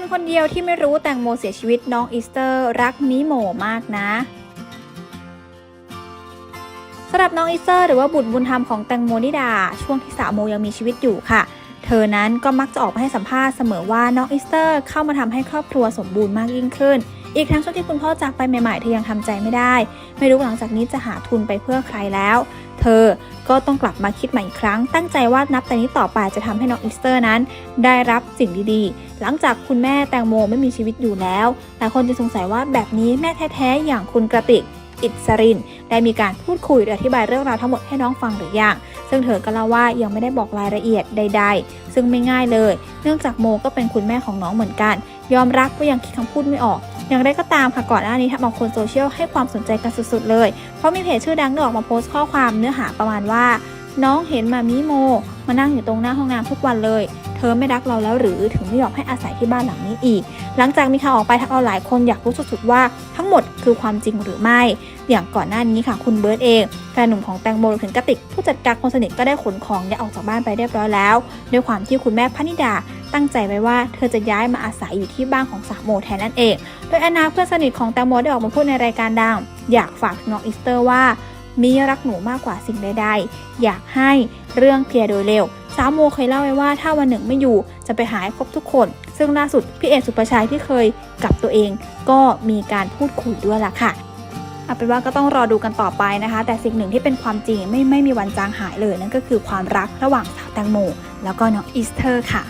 เดียวที่ไม่รู้แตงโมเสียชีวิตน้องอีสเตอร์รักมิโมมากนะสำหรับน้องอีสเตอร์หรือว่าบุตรบุญธรรมของแตงโมนิดา ช่วงที่สาวโมยังมีชีวิตอยู่ค่ะ เธอนั้นก็มักจะออกมาให้สัมภาษณ์เสมอว่าน้องอีสเตอร์เข้ามาทำให้ครอบครัวสมบูรณ์มากยิ่งขึ้น อีกทั้งช่วงที่คุณพ่อจากไปใหม่ๆเธอยังทำใจไม่ได้ ไม่รู้หลังจากนี้จะหาทุนไปเพื่อใครแล้ว เธอก็ต้องกลับมาคิดใหม่อีกครั้ง ตั้งใจว่านับแต่นี้ต่อไปจะทำให้น้องอีสเตอร์นั้น ได้รับสิ่งดีๆ หลังจากคุณแม่แตงโมไม่มีชีวิตอยู่แล้วหลายคนจึงสงสัยว่าแบบนี้แม่แท้ๆอย่างคุณกระติกอิสริน ได้มีการพูดคุยออธิบายเรื่องราวทั้งหมดให้น้องฟังหรือยัง ซึ่งเธอก็เล่าว่ายังไม่ได้บอกรายละเอียดใด ๆ ซึ่งไม่ง่ายเลย เนื่องจากโมก็เป็นคุณแม่ของน้องเหมือนกัน ยอมรับว่ายังคิดคำพูดไม่ออก อย่างไรก็ตามค่ะก่อนหน้านี้ทำเอาคนโซเชียลให้ความสนใจกันสุดๆ เลยเพราะมีเพจชื่อดังได้ออกมาโพสต์ข้อความเนื้อหาประมาณว่า น้องเห็นมามิโม มานั่งอยู่ตรงหน้าห้องน้ำทุกวันเลย เธอไม่รักเราแล้วหรือถึงไม่ยอมให้อาศัยที่บ้านหลังนี้อีก หลังจากมีข่าวออกไปทำเอาหลายคนอยากรู้สุดๆว่าทั้งหมดคือความจริงหรือไม่ อย่างก่อนหน้านี้ค่ะคุณเบิร์ตเองแฟนหนุ่มของแตงโมรวมถึงกระติกผู้จัดการคนสนิทก็ได้ขนของย้ายออกจากบ้านไปเรียบร้อยแล้ว ด้วยความที่คุณแม่พนิดา ตั้งใจไว้ว่าเธอจะย้ายมาอาศัยอยู่ที่บ้านของสาวโมแทนนั่นเอง โดยแอนนาเพื่อนสนิทของแตงโมได้ออกมาพูดในรายการดัง อยากฝากน้องอีสเตอร์ว่า มีรักหนูมากกว่าสิ่งใดๆ อยากให้เรื่องเคลียร์โดยเร็ว สาวโมเคยเล่าไว้ว่าถ้าวันหนึ่งไม่อยู่จะไปหาให้ครบทุกคน ซึ่งล่าสุดพี่เอกสุประชัยที่เคยกับตัวเอง ก็มีการพูดคุยด้วยล่ะค่ะเอาเป็นว่าก็ต้องรอดูกันต่อไปนะคะ แต่สิ่งหนึ่งที่เป็นความจริงไม่ไม่มีวันจางหายเลยนั่นก็คือความรักระหว่างสาวแตงโมแล้วก็น้องอีสเตอร์ค่ะ